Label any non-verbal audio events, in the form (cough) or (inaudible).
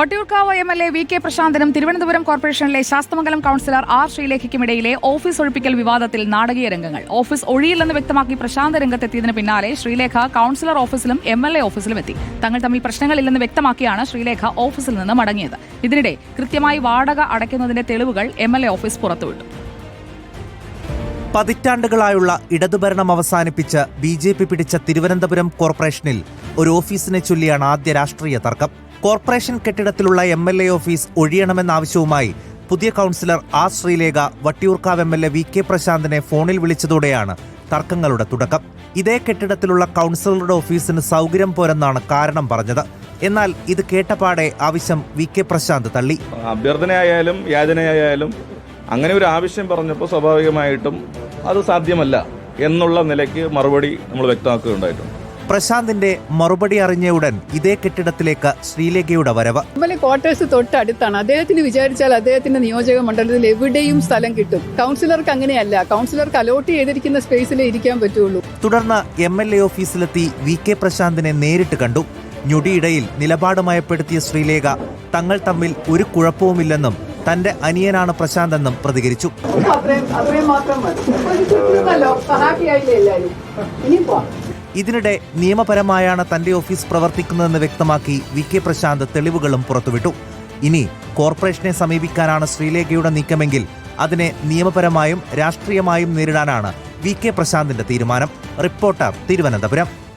Vattiyoorkavu M L A V K പ്രശാന്തനും Thiruvananthapuram കോർപ്പറേഷനിലെ Sasthamangalam councillor R ശ്രീലേഖയ്ക്കുമിടയിലെ office ഒഴിപ്പിക്കൽ വിവാദത്തിൽ നാടകീയ രംഗങ്ങൾ. ഓഫീസ് ഒഴിയില്ലെന്ന് വ്യക്തമാക്കി പ്രശാന്ത് രംഗത്തെത്തിയതിന് പിന്നാലെ ശ്രീലേഖ കൌൺസിലർ ഓഫീസിലും എം എൽ എ ഓഫീസിലും എത്തി തങ്ങൾ തമ്മിൽ പ്രശ്നങ്ങളില്ലെന്ന് വ്യക്തമാക്കിയാണ് ശ്രീലേഖ ഓഫീസിൽ നിന്ന് മടങ്ങിയത്. ഇതിനിടെ കൃത്യമായി വാടക അടയ്ക്കുന്നതിന്റെ തെളിവുകൾ എം എൽ എ ഓഫീസ് പുറത്തുവിട്ടു. പതിറ്റാണ്ടുകളായുള്ള ഇടതുഭരണം അവസാനിപ്പിച്ച് ബി ജെ പി പിടിച്ച തിരുവനന്തപുരം കോർപ്പറേഷനിൽ ഒരു ഓഫീസിനെ ചൊല്ലിയാണ് ആദ്യ രാഷ്ട്രീയ തർക്കം. കോർപ്പറേഷൻ കെട്ടിടത്തിലുള്ള എം എൽ എ ഓഫീസ് ഒഴിയണമെന്ന ആവശ്യവുമായി പുതിയ councillor R Sreelekha Vattiyoorkavu M L A V K പ്രശാന്തിനെ ഫോണിൽ വിളിച്ചതോടെയാണ് തർക്കങ്ങളുടെ തുടക്കം. ഇതേ കെട്ടിടത്തിലുള്ള കൗൺസിലറുടെ ഓഫീസിന് സൗകര്യം പോരെന്നാണ് കാരണം പറഞ്ഞത്. എന്നാൽ ഇത് കേട്ടപാടെ ആവശ്യം വി കെ പ്രശാന്ത് തള്ളി. അഭ്യർത്ഥനയായാലും യാചനയായാലും അങ്ങനെ ഒരു ആവശ്യം പറഞ്ഞപ്പോൾ സ്വാഭാവികമായിട്ടും അത് സാധ്യമല്ല എന്നുള്ള നിലയ്ക്ക് മറുപടി നമ്മൾ വ്യക്തമാക്കുകയുണ്ടായിട്ടുണ്ട്. പ്രശാന്തിന്റെ മറുപടി അറിഞ്ഞ ഉടൻ ഇതേ കെട്ടിടത്തിലേക്ക് ശ്രീലേഖയുടെ വരവ്. ക്വാർട്ടേഴ്സ് തൊട്ടടുത്താണ്. അദ്ദേഹത്തിന് വിചാരിച്ചാൽ അദ്ദേഹത്തിന്റെ നിയോജക മണ്ഡലത്തിൽ എവിടെയും സ്ഥലം കിട്ടും. കൗൺസിലർക്ക് അങ്ങനെയല്ല. കൗൺസിലർക്ക് അലോട്ട് ചെയ്തിരിക്കുന്ന സ്പേസിലേ ഇരിക്കാൻ പറ്റുള്ളൂ. തുടർന്ന് എം എൽ എ ഓഫീസിലെത്തി വി കെ പ്രശാന്തിനെ നേരിട്ട് കണ്ടു. ഞൊടിയിടയിൽ നിലപാട് മയപ്പെടുത്തിയ ശ്രീലേഖ തങ്ങൾ തമ്മിൽ ഒരു കുഴപ്പവുമില്ലെന്നും തന്റെ അനിയനാണ് പ്രശാന്ത് എന്നും പ്രതികരിച്ചു. അത്രയും അത്രയും മാത്രം മതി. (laughs) ഇതിനിടെ നിയമപരമായാണ് തന്റെ ഓഫീസ് പ്രവർത്തിക്കുന്നതെന്ന് വ്യക്തമാക്കി വി കെ പ്രശാന്ത് തെളിവുകളും പുറത്തുവിട്ടു. ഇനി കോർപ്പറേഷനെ സമീപിക്കാനാണ് ശ്രീലേഖയുടെ നീക്കമെങ്കിൽ അതിനെ നിയമപരമായും രാഷ്ട്രീയമായും നേരിടാനാണ് വി കെ പ്രശാന്തിന്റെ തീരുമാനം. റിപ്പോർട്ടർ തിരുവനന്തപുരം.